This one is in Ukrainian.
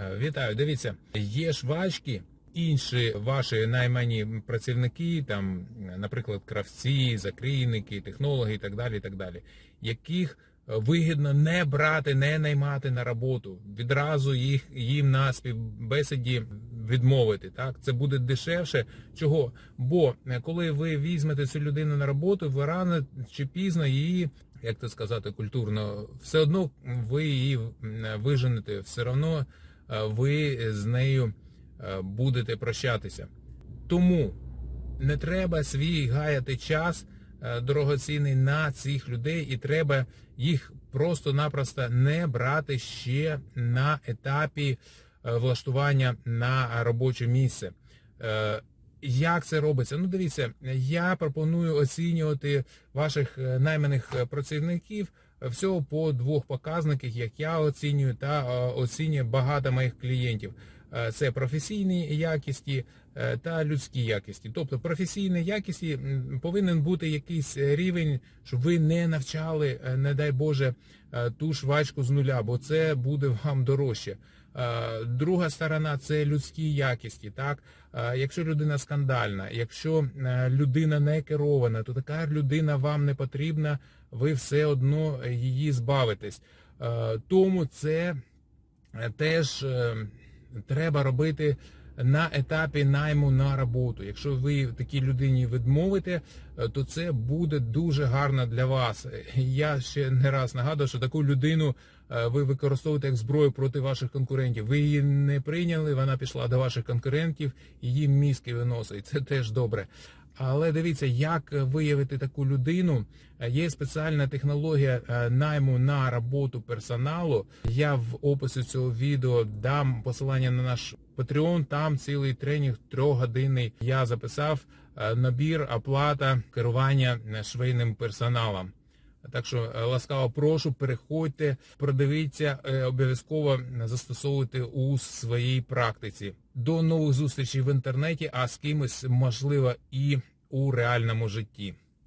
Е, Вітаю, дивіться, є швачки, інші ваші наймані працівники, там, наприклад, кравці, закрійники, технологи і так далі, і так далі, яких е, вигідно не брати, не наймати на роботу, відразу їх їм на співбесіді відмовити. Так, це буде дешевше. Чого? Бо е, коли ви візьмете цю людину на роботу, ви рано чи пізно її. Як це сказати культурно, все одно ви її виженете, все одно ви з нею е, будете прощатися. Тому не треба свій гаяти час е, дорогоцінний на цих людей, і треба їх просто-напросто не брати ще на етапі е, влаштування на робоче місце. Як це робиться? Ну, дивіться, я пропоную оцінювати ваших е, найманих е, працівників е, всього по двох показниках, як я оцінюю, та оцінює багато моїх клієнтів. Е, Це професійні якісті е, та людські якісті. Тобто професійні якісті повинен бути якийсь рівень, щоб ви не навчали, е, не дай Боже, ту швачку з нуля, бо це буде вам дорожче. Друга сторона це людські якісті. Так, якщо людина скандальна, якщо людина не керована, то така людина вам не потрібна, ви все одно її збавитесь. Тому це теж треба робити на етапі найму на роботу. Якщо ви такій людині відмовите, е, то це буде дуже гарно для вас. Я ще не раз нагадую, що таку людину е, ви використовуєте як зброю проти ваших конкурентів. Ви її не прийняли, вона пішла до ваших конкурентів, її мізки виносить. Це теж добре. Але дивіться, як виявити таку людину. Є спеціальна технологія е, найму на роботу персоналу. Я в описі цього відео дам посилання на наш Patreon. Там цілий тренінг трьохгодинний. Я записав е, набір, оплата, керування е, швейним персоналом. Так що е, ласкаво прошу, переходьте, продивіться, е, обов'язково застосовуйте у своїй практиці. До нових зустрічей в інтернеті, а з кимось можливо і у реальному житті.